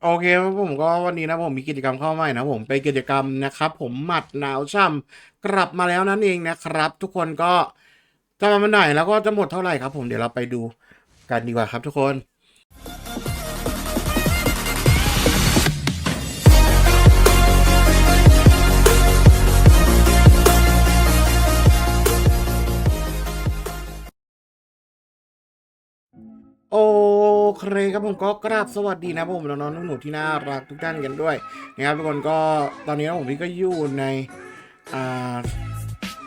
โอเคครับผมก็วันนี้นะผมมีกิจกรรมเข้าใหม่นะผมเป็นกิจกรรมนะครับ ผมหมัดหนาวช่ำกลับมาแล้วนั่นเองนะครับ ทุกคนก็จะมาวันไหนแล้วก็จะหมดเท่าไหร่ครับ ผมเดี๋ยวเราไปดูกันดีกว่าครับทุกคน เคครับผมก็กราบสวัสดีนะผมน้องๆหนูๆที่น่ารักทุกท่านกันด้วยนะครับทุกคนก็ตอนนี้นะผมพี่ก็อยู่ใน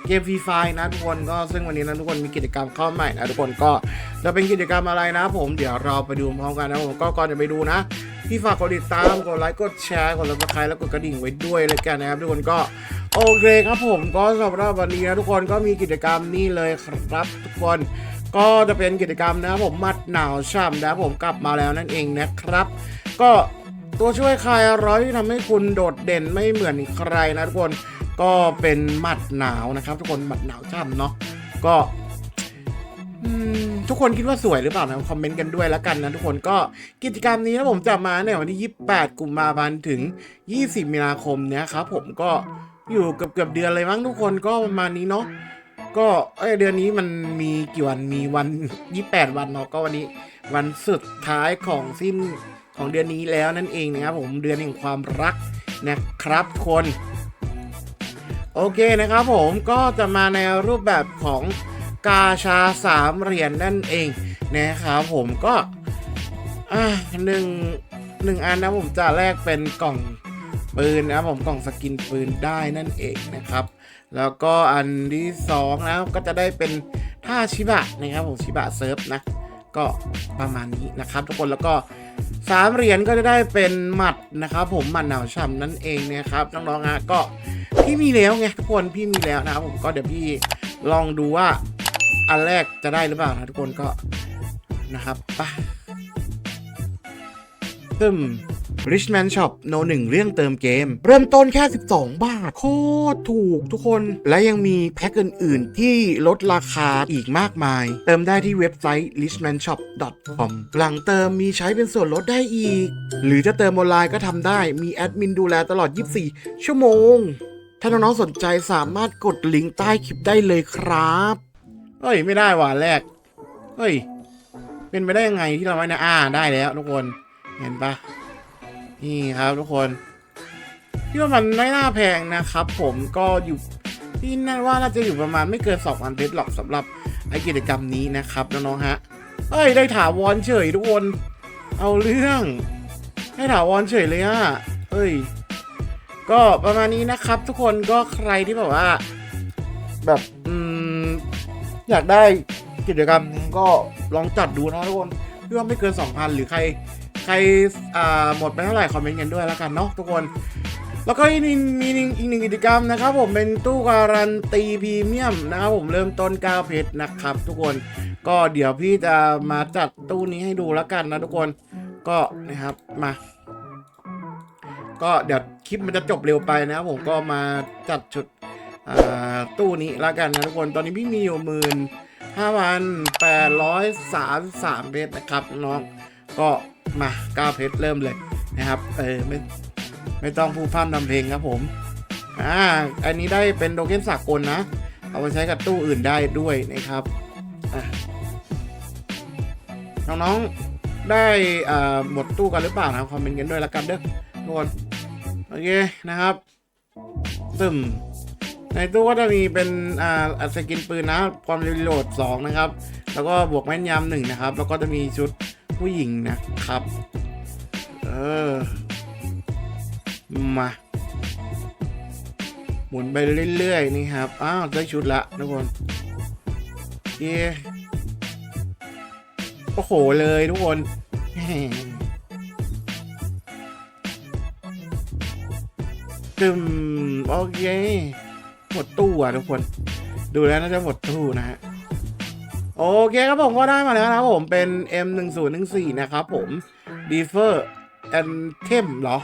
เกมฟรีไฟนะทุกคนก็ซึ่งวันนี้นะทุกคนมีกิจกรรมเข้าใหม่นะทุกคนก็จะเป็นกิจกรรมอะไรนะ ผมเดี๋ยวเราไปดูพร้อมกันนะผมก็ก่อนจะไปดูนะพี่ฝากกดติดตามกดไลค์กดแชร์กดซับสไครต์แล้วกดกระดิ่งไว้ด้วยเลยกันนะครับทุกคนก็โอเคครับผมก็สำหรับวันนี้นะทุกคนก็มีกิจกรรมนี่เลยครับทุกคน ก็จะเป็นกิจกรรมนะครับผมมัดหนาวช่ำนะครับผมกลับมาแล้วนั่นเองนะครับ ก็ตัวช่วยคลายร้อนที่ทำให้คุณโดดเด่นไม่เหมือนใครนะทุกคนก็เป็นหมัดหนาวนะครับ ทุกคนหมัดหนาวช่ำเนาะก็ทุกคนคิดว่าสวยหรือเปล่านะคอมเมนต์กันด้วยแล้วกันนะทุกคนก็กิจกรรมนี้นะผมจะมาในวันที่ 28 กุมภาพันธ์ถึง 20 มีนาคมเนี้ยครับผมก็อยู่เกือบเกือบๆเดือนเลยมั้งทุกคนก็ประมาณนี้เนาะ ก็เอ้ยเดือนนี้มันมีกี่วันมีวัน 28 วันเนาะก็วันนี้ วันสุดท้ายของสิ้นของเดือนนี้แล้วนั่นเองนะครับผมเดือนแห่งความรักนะครับคนโอเคนะครับผมก็จะมาในรูปแบบของกาชาสามเหรียญนั่นเองนะครับผมก็อ่าหนึ่งหนึ่งอันนะผมจะแลกเป็นกล่องปืนนะครับผมกล่องสกินปืนได้นั่นเองนะครับ แล้วก็อันที่สองนะก็จะได้เป็นท่าชิบะนะครับผมชิบะเซิร์ฟนะ ก็ประมาณนี้นะครับ ทุกคนแล้วก็สามเหรียญก็จะได้เป็นหมัดนะครับ ผมหมัดหนาวฉ่ำนั่นเองนะครับน้องๆฮะก็พี่มีแล้วไงทุกคนพี่มีแล้วนะครับผมก็เดี๋ยวพี่ลองดูว่าอันแรกจะได้หรือเปล่านะทุกคนก็นะครับไปตึม Richman Shop โนหนึ่งเรื่องเติมเกม เริ่มต้นแค่ 12 บาท โคตรถูกทุกคน และยังมีแพ็คอื่น ๆ ที่ลดราคาอีกมากมาย เติมได้ที่เว็บไซต์ richmanshop.com หลังเติมมีใช้เป็นส่วนลดได้อีก หรือจะเติมออนไลน์ก็ทำได้มีแอดมินดูแลตลอด 24 ชั่วโมง ถ้าน้อง ๆ สนใจสามารถกดลิงก์ใต้คลิปได้เลยครับเฮ้ย ไม่ได้ว่ะแรกเฮ้ย เป็นไปได้ยังไงที่เราไม่นะอ่าได้แล้วทุกคน เห็นปะ นี่ครับทุกคนพี่ว่ามันไม่น่าแพงนะครับ ผมก็อยู่พี่น่าว่าน่าจะอยู่ประมาณไม่เกิน2พันเพชรหรอกสำหรับไอกิจกรรมนี้นะครับน้องๆฮะเอ้ยได้ถาวรเฉยทุกคน เอาเรื่องได้ถาวรเฉยเลยอะเอ้ย ก็ประมาณนี้นะครับ ทุกคนก็ใครที่แบบว่า แบบอืมอยากได้กิจกรรมนี้ก็ลองจัดดูนะทุกคนเพี่ว่าไม่เกิน2,000หรือใคร รอ่าหมดไปเท่าไหร่คอมเมนต์กันด้วยแล้วกันเนาะทุกคน แล้วก็อีกหนึ่งมีอีกหนึ่งกิจกรรมนะครับผมเป็นตู้การันตีพรีเมียมนะครับผมเริ่มต้น9เพชรนะครับ ทุกคนก็เดี๋ยวพี่จะมาจัดตู้นี้ให้ดูแล้วกันนะทุกคนก็นะครับมา ก็เดี๋ยวคลิปมันจะจบเร็วไปนะครับผมก็มาจัดชุดตู้นี้แล้วกันนะทุกคนตอนนี้พี่มีอยู่หมื่นห้าพันแปดร้อยสามสามเพชรนะครับน้องก็ มาก้าเพชรเริ่มเลยนะครับเออไม่ไม่ต้องพูดพร่ำทำเพลงครับผมอ่าอันนี้ได้เป็นโดเก้นสากลนะ เอาไปใช้กับตู้อื่นได้ด้วยนะครับอะน้องๆได้อ่าหมดตู้กันหรือเปล่านะคอมเมนต์กันด้วยล้วกันเด้อทุกคนโอเคนะครับตึมในตู้ก็จะมีเป็นอ่าสกินปืนนะความเร็วรีโหลด2นะครับ แล้วก็บวกแม่นยำหนึ่งนะครับ แล้วก็จะมีชุด ผู้หญิงนะครับ เออ มา หมุนไปเรื่อยๆ นี่ครับ อ้าว ได้ชุดละทุกคนเย้โอ้โหเลยทุกคนตึมโอเค หมดตู้อะทุกคน ดูแล้วน่าจะหมดตู้นะฮะ โอเคครับผมก็ได้มาแล้วนะครับผมเป็น M1014 นะครับผม Defer Anthem เหรอ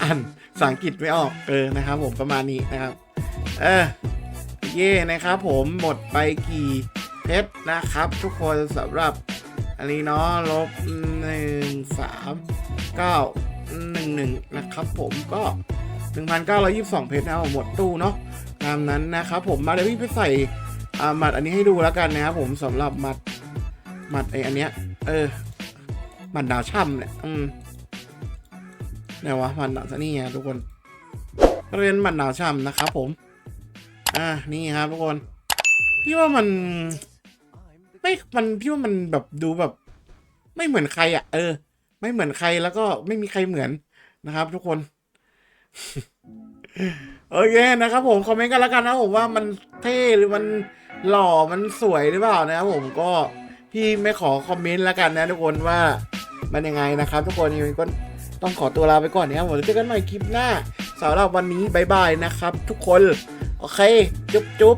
อ่านภาษาอังกฤษไม่ออกเออนะครับผมประมาณนี้นะครับ เออ เย่นะครับผมหมดไปกี่เพชรนะครับ ทุกคนสำหรับอันนี้เนาะลบหนึ่งสาม911นะครับผมก็1,922เพชรนะครับหมดตู้เนาะตามนั้นนะครับผมมาเดี๋ยวพี่ไปใส่ หมัดอันนี้ให้ดูแล้วกันนะครับผมสำหรับหมัดหมัดไออันเนี้ย เออหมัดดาวช่ำเนี่ยอืมไหนวะหมัดดาวนี่ไงทุกคนเรียนหมัดดาวช่ำนะครับผม อ่านี่ครับทุกคนพี่ว่ามัน ไม่มันพี่ว่ามันแบบดูแบบ ไม่เหมือนใครอะ เออ ไม่เหมือนใครแล้วก็ไม่มีใครเหมือนนะครับ ทุกคนโอเคนะครับผม คอมเมนต์กันแล้วกันนะผมว่ามันเท่หรือมัน หล่อมันสวยหรือเปล่านะครับผมก็พี่ไม่ขอคอมเมนต์แล้วกันนะทุกคนว่ามันยังไงนะครับทุกคนยังไงก็ต้องขอตัวลาไปก่อนนะครับผมเจอกันใหม่คลิปหน้าสำหรับวันนี้บายบายนะครับ ทุกคน โอเค จุ๊บจุ๊บ